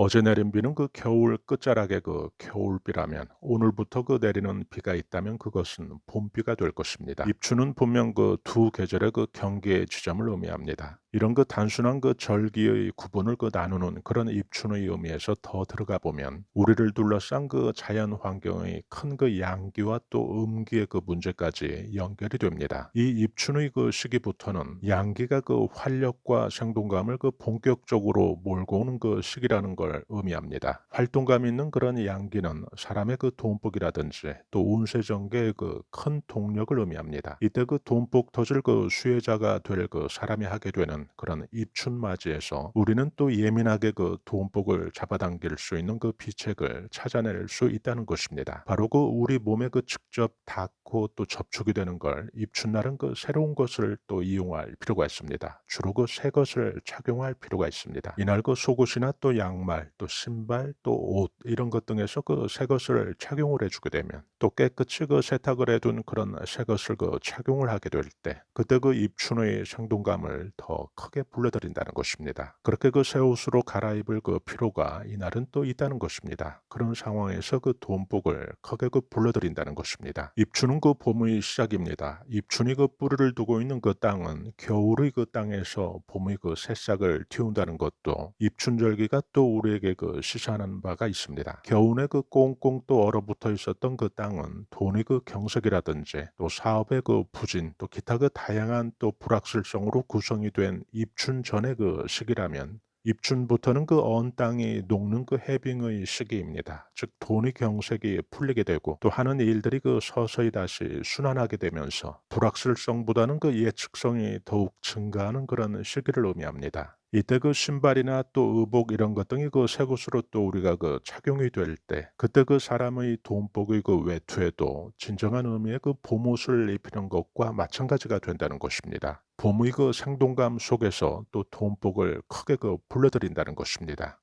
어제 내린 비는 그 겨울 끝자락의 그 겨울비라면 오늘부터 그 내리는 비가 있다면 그것은 봄비가 될 것입니다. 입추는 분명 그 두 계절의 그 경계의 지점을 의미합니다. 이런 그 단순한 그 절기의 구분을 그 나누는 그런 입춘의 의미에서 더 들어가 보면 우리를 둘러싼 그 자연 환경의 큰 그 양기와 또 음기의 그 문제까지 연결이 됩니다. 이 입춘의 그 시기부터는 양기가 그 활력과 생동감을 그 본격적으로 몰고 오는 그 시기라는 걸 의미합니다. 활동감 있는 그런 양기는 사람의 그 돈복이라든지 또 운세 전개의 그 큰 동력을 의미합니다. 이때 그 돈복 터질 그 수혜자가 될 그 사람이 하게 되는 그런 입춘맞이에서 우리는 또 예민하게 그 돈복을 잡아당길 수 있는 그 비책을 찾아낼 수 있다는 것입니다. 바로 그 우리 몸에 그 직접 닿고 또 접촉이 되는 걸 입춘날은 그 새로운 것을 또 이용할 필요가 있습니다. 주로 그 새 것을 착용할 필요가 있습니다. 이날 그 속옷이나 또 양말, 또 신발, 또 옷 이런 것 등에서 그 새 것을 착용을 해주게 되면 또 깨끗이 그 세탁을 해둔 그런 새 것을 그 착용을 하게 될 때 그때 그 입춘의 생동감을 더 크게 불러들인다는 것입니다. 그렇게 그 새 옷으로 갈아입을 그 필요가 이날은 또 있다는 것입니다. 그런 상황에서 그 돈복을 크게 그 불러들인다는 것입니다. 입춘은 그 봄의 시작입니다. 입춘이 그 뿌리를 두고 있는 그 땅은 겨울의 그 땅에서 봄의 그 새싹을 틔운다는 것도 입춘절기가 또 우리에게 그 시사하는 바가 있습니다. 겨우내 그 꽁꽁 또 얼어붙어 있었던 그 땅은 돈의 그 경색이라든지 또 사업의 그 부진 또 기타 그 다양한 또 불확실성으로 구성이 된 입춘 전의 그 시기라면 입춘부터는 그 언 땅이 녹는 그 해빙의 시기입니다. 즉 돈의 경색이 풀리게 되고 또 하는 일들이 그 서서히 다시 순환하게 되면서 불확실성보다는 그 예측성이 더욱 증가하는 그런 시기를 의미합니다. 이때 그 신발이나 또 의복 이런 것 등이 그새 것으로 또 우리가 그 착용이 될 때 그때 그 사람의 돈복의 그 외투에도 진정한 의미의 그 봄옷을 입히는 것과 마찬가지가 된다는 것입니다. 봄의 그 생동감 속에서 또 돈복을 크게 그 불러들인다는 것입니다.